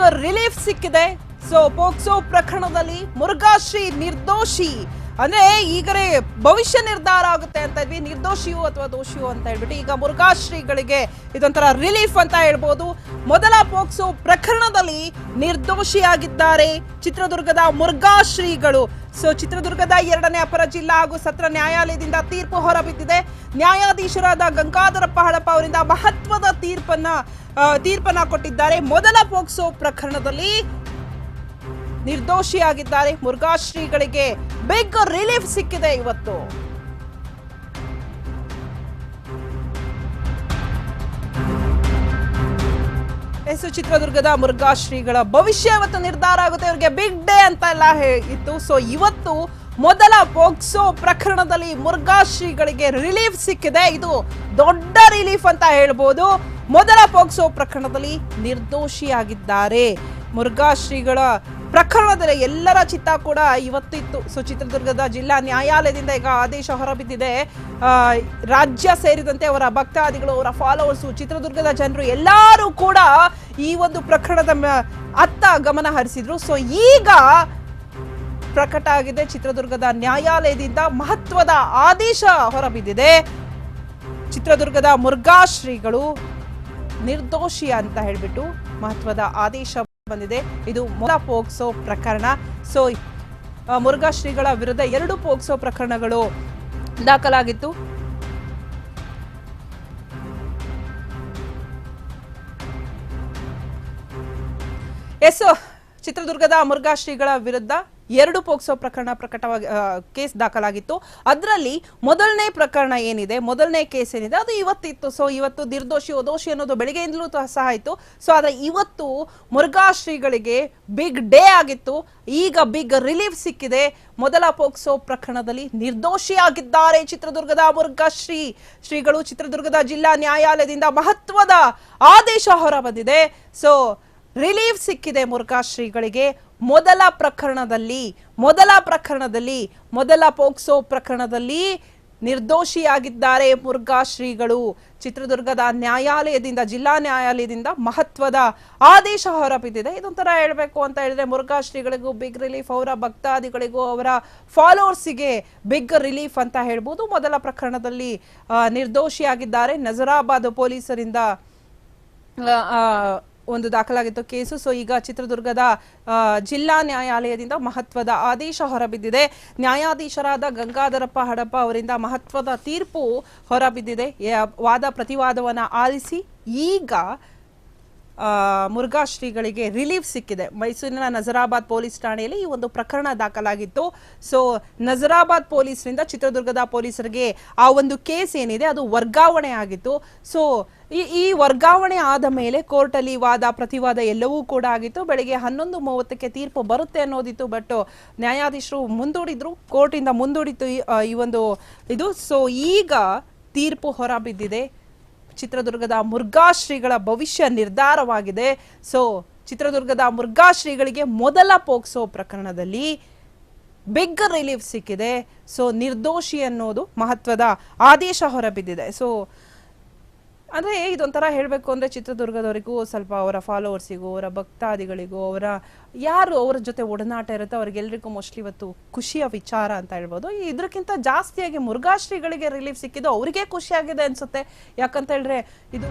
Big relief ಸಿಕ್ಕಿದೆ. So POCSO ಪ್ರಕರಣದಲ್ಲಿ ಮುರುಘಾಶ್ರೀ ನಿರ್ದೋಷಿ. ಅಂದ್ರೆ ಈಗಲೇ ಭವಿಷ್ಯ ನಿರ್ಧಾರ ಆಗುತ್ತೆ ಅಂತ ಇದ್ವಿ. ನಿರ್ದೋಷಿಯು ಅಥವಾ ದೋಷಿಯು ಅಂತ ಹೇಳ್ಬಿಟ್ಟು ಈಗ ಮುರುಘಾಶ್ರೀಗಳಿಗೆ ಇದೊಂಥರ ರಿಲೀಫ್ ಅಂತ ಹೇಳ್ಬೋದು. ಮೊದಲ ಪೋಕ್ಸೋ ಪ್ರಕರಣದಲ್ಲಿ ನಿರ್ದೋಷಿಯಾಗಿದ್ದಾರೆ ಚಿತ್ರದುರ್ಗದ ಮುರುಘಾಶ್ರೀಗಳು. ಸೊ ಚಿತ್ರದುರ್ಗದ ಎರಡನೇ ಅಪರ ಜಿಲ್ಲಾ ಹಾಗೂ ಸತ್ರ ನ್ಯಾಯಾಲಯದಿಂದ ತೀರ್ಪು ಹೊರಬಿದ್ದಿದೆ. ನ್ಯಾಯಾಧೀಶರಾದ ಗಂಗಾಧರಪ್ಪ ಹಳಪ್ಪ ಅವರಿಂದ ಮಹತ್ವದ ತೀರ್ಪನ್ನ ತೀರ್ಪನ್ನ ಕೊಟ್ಟಿದ್ದಾರೆ. ಮೊದಲ ಪೋಕ್ಸೋ ಪ್ರಕರಣದಲ್ಲಿ ನಿರ್ದೋಷಿಯಾಗಿದ್ದಾರೆ. ಮುರುಘಾಶ್ರೀಗಳಿಗೆ ಬಿಗ್ ರಿಲೀಫ್ ಸಿಕ್ಕಿದೆ ಇವತ್ತು. ಎಸ್ ಚಿತ್ರದುರ್ಗದ ಮುರುಘಾಶ್ರೀಗಳ ಭವಿಷ್ಯ ಇವತ್ತು ನಿರ್ಧಾರ ಆಗುತ್ತೆ. ಇವರಿಗೆ ಬಿಗ್ ಡೇ ಅಂತ ಎಲ್ಲ ಇತ್ತು. ಸೊ ಇವತ್ತು ಮೊದಲ ಪೋಕ್ಸೋ ಪ್ರಕರಣದಲ್ಲಿ ಮುರುಘಾಶ್ರೀಗಳಿಗೆ ರಿಲೀಫ್ ಸಿಕ್ಕಿದೆ. ಇದು ದೊಡ್ಡ ರಿಲೀಫ್ ಅಂತ ಹೇಳ್ಬೋದು. ಮೊದಲ ಪೋಕ್ಸೋ ಪ್ರಕರಣದಲ್ಲಿ ನಿರ್ದೋಷಿಯಾಗಿದ್ದಾರೆ. ಮುರುಘಾಶ್ರೀಗಳ ಪ್ರಕರಣದಲ್ಲಿ ಎಲ್ಲರ ಚಿತ್ತ ಕೂಡ ಇವತ್ತಿತ್ತು. ಸೊ ಚಿತ್ರದುರ್ಗದ ಜಿಲ್ಲಾ ನ್ಯಾಯಾಲಯದಿಂದ ಈಗ ಆದೇಶ ಹೊರಬಿದ್ದಿದೆ. ರಾಜ್ಯ ಸೇರಿದಂತೆ ಅವರ ಭಕ್ತಾದಿಗಳು, ಅವರ ಫಾಲೋವರ್ಸು ಚಿತ್ರದುರ್ಗದ ಜನರು ಎಲ್ಲರೂ ಕೂಡ ಈ ಒಂದು ಪ್ರಕರಣದ ಅತ್ತ ಗಮನ ಹರಿಸಿದ್ರು. ಸೊ ಈಗ ಪ್ರಕಟ ಆಗಿದೆ ಚಿತ್ರದುರ್ಗದ ನ್ಯಾಯಾಲಯದಿಂದ ಮಹತ್ವದ ಆದೇಶ ಹೊರಬಿದ್ದಿದೆ. ಚಿತ್ರದುರ್ಗದ ಮುರುಘಾಶ್ರೀಗಳು ನಿರ್ದೋಷಿ ಅಂತ ಹೇಳಿಬಿಟ್ಟು ಮಹತ್ವದ ಆದೇಶ ಬಂದಿದೆ. ಇದು ಮೊದಲ ಪೋಕ್ಸೋ ಪ್ರಕರಣ. ಸೊ ಮುರುಘಾ ಶ್ರೀಗಳ ವಿರುದ್ಧ ಎರಡು ಪೋಕ್ಸೋ ಪ್ರಕರಣಗಳು ದಾಖಲಾಗಿತ್ತು. ಎಸ್, ಚಿತ್ರದುರ್ಗದ ಮುರುಘಾಶ್ರೀಗಳ ವಿರುದ್ಧ ಎರಡು ಪೋಕ್ಸೋ ಪ್ರಕರಣ ಪ್ರಕಟವಾಗಿ ಕೇಸ್ ದಾಖಲಾಗಿತ್ತು. ಅದರಲ್ಲಿ ಮೊದಲನೇ ಪ್ರಕರಣ ಏನಿದೆ, ಮೊದಲನೇ ಕೇಸ್ ಏನಿದೆ, ಅದು ಇವತ್ತಿತ್ತು. ಸೊ ಇವತ್ತು ನಿರ್ದೋಷಿ ಒದೋಷಿ ಅನ್ನೋದು ಬೆಳಿಗ್ಗೆಯಿಂದಲೂ ಸಹ ಆಯಿತು. ಸೊ ಆದರೆ ಇವತ್ತು ಮುರುಘಾಶ್ರೀಗಳಿಗೆ ಬಿಗ್ ಡೇ ಆಗಿತ್ತು. ಈಗ ಬಿಗ್ ರಿಲೀಫ್ ಸಿಕ್ಕಿದೆ. ಮೊದಲ ಪೋಕ್ಸೋ ಪ್ರಕರಣದಲ್ಲಿ ನಿರ್ದೋಷಿಯಾಗಿದ್ದಾರೆ ಚಿತ್ರದುರ್ಗದ ಮುರುಘಾಶ್ರೀ ಶ್ರೀಗಳು ಚಿತ್ರದುರ್ಗದ ಜಿಲ್ಲಾ ನ್ಯಾಯಾಲಯದಿಂದ ಮಹತ್ವದ ಆದೇಶ ಹೊರಬಂದಿದೆ. ಸೊ ರಿಲೀಫ್ ಸಿಕ್ಕಿದೆ ಮುರುಘಾಶ್ರೀಗಳಿಗೆ ಮೊದಲ ಪ್ರಕರಣದಲ್ಲಿ ಮೊದಲ ಪ್ರಕರಣದಲ್ಲಿ, ಮೊದಲ ಪೋಕ್ಸೋ ಪ್ರಕರಣದಲ್ಲಿ ನಿರ್ದೋಷಿಯಾಗಿದ್ದಾರೆ ಮುರುಘಾಶ್ರೀಗಳು ಚಿತ್ರದುರ್ಗದ ನ್ಯಾಯಾಲಯದಿಂದ, ಜಿಲ್ಲಾ ನ್ಯಾಯಾಲಯದಿಂದ ಮಹತ್ವದ ಆದೇಶ ಹೊರಬಿದ್ದಿದೆ. ಇದೊಂಥರ ಹೇಳಬೇಕು ಅಂತ ಹೇಳಿದ್ರೆ ಮುರುಘಾಶ್ರೀಗಳಿಗೂ ಬಿಗ್ ರಿಲೀಫ್, ಅವರ ಭಕ್ತಾದಿಗಳಿಗೂ, ಅವರ ಫಾಲೋವರ್ಸಿಗೆ ಬಿಗ್ ರಿಲೀಫ್ ಅಂತ ಹೇಳ್ಬೋದು. ಮೊದಲ ಪ್ರಕರಣದಲ್ಲಿ ನಿರ್ದೋಷಿಯಾಗಿದ್ದಾರೆ. ನಜರಾಬಾದ್ ಪೊಲೀಸರಿಂದ ಒಂದು ದಾಖಲಾಗಿತ್ತು ಕೇಸು. ಸೊ ಈಗ ಚಿತ್ರದುರ್ಗದ ಜಿಲ್ಲಾ ನ್ಯಾಯಾಲಯದಿಂದ ಮಹತ್ವದ ಆದೇಶ ಹೊರಬಿದ್ದಿದೆ. ನ್ಯಾಯಾಧೀಶರಾದ ಗಂಗಾಧರಪ್ಪ ಹಡಪ್ಪ ಅವರಿಂದ ಮಹತ್ವದ ತೀರ್ಪು ಹೊರಬಿದ್ದಿದೆ. ವಾದ ಪ್ರತಿವಾದವನ್ನು ಆಲಿಸಿ ಈಗ ಆ, ಮುರುಘಾಶ್ರೀಗಳಿಗೆ ರಿಲೀಫ್ ಸಿಕ್ಕಿದೆ. ಮೈಸೂರಿನ ನಜರಾಬಾದ್ ಪೊಲೀಸ್ ಠಾಣೆಯಲ್ಲಿ ಈ ಒಂದು ಪ್ರಕರಣ ದಾಖಲಾಗಿತ್ತು. ಸೊ ನಜರಾಬಾದ್ ಪೊಲೀಸರಿಂದ ಚಿತ್ರದುರ್ಗದ ಪೊಲೀಸರಿಗೆ ಆ ಒಂದು ಕೇಸ್ ಏನಿದೆ ಅದು ವರ್ಗಾವಣೆ ಆಗಿತ್ತು. ಸೊ ಈ ಈ ವರ್ಗಾವಣೆ ಆದ ಮೇಲೆ ಕೋರ್ಟಲ್ಲಿ ವಾದ ಪ್ರತಿವಾದ ಎಲ್ಲವೂ ಕೂಡ ಆಗಿತ್ತು. ಬೆಳಗ್ಗೆ ಹನ್ನೊಂದು ಮೂವತ್ತಕ್ಕೆ ತೀರ್ಪು ಬರುತ್ತೆ ಅನ್ನೋದಿತ್ತು ಬಟ್ ನ್ಯಾಯಾಧೀಶರು ಮುಂದೂಡಿದ್ರು ಕೋರ್ಟಿಂದ ಮುಂದೂಡಿತ್ತು ಈ ಒಂದು ಇದು. ಸೊ ಈಗ ತೀರ್ಪು ಹೊರಬಿದ್ದಿದೆ. ಚಿತ್ರದುರ್ಗದ ಮುರುಘಾಶ್ರೀಗಳ ಭವಿಷ್ಯ ನಿರ್ಧಾರವಾಗಿದೆ. ಸೊ ಚಿತ್ರದುರ್ಗದ ಮುರುಘಾಶ್ರೀಗಳಿಗೆ ಮೊದಲ ಪೋಕ್ಸೋ ಪ್ರಕರಣದಲ್ಲಿ ಬಿಗ್ ರಿಲೀಫ್ ಸಿಕ್ಕಿದೆ. ಸೊ ನಿರ್ದೋಷಿ ಅನ್ನೋದು ಮಹತ್ವದ ಆದೇಶ ಹೊರಬಿದ್ದಿದೆ. ಸೊ ಅಂದ್ರೆ ಇದೊಂಥರ ಹೇಳಬೇಕು ಅಂದರೆ ಚಿತ್ರದುರ್ಗದವರಿಗೂ ಸ್ವಲ್ಪ ಅವರ ಫಾಲೋವರ್ಸಿಗೂ ಅವರ ಭಕ್ತಾದಿಗಳಿಗೂ, ಅವರ ಯಾರು ಅವರ ಜೊತೆ ಒಡನಾಟ ಇರುತ್ತೆ ಅವ್ರಿಗೆಲ್ಲರಿಗೂ ಮೋಸ್ಟ್ಲಿ ಇವತ್ತು ಖುಷಿಯ ವಿಚಾರ ಅಂತ ಹೇಳ್ಬೋದು. ಇದಕ್ಕಿಂತ ಜಾಸ್ತಿಯಾಗಿ ಮುರುಘಾಶ್ರೀಗಳಿಗೆ ರಿಲೀಫ್ ಸಿಕ್ಕಿದ್ದು ಅವರಿಗೆ ಖುಷಿಯಾಗಿದೆ ಅನಿಸುತ್ತೆ. ಯಾಕಂತ ಹೇಳಿದ್ರೆ ಇದು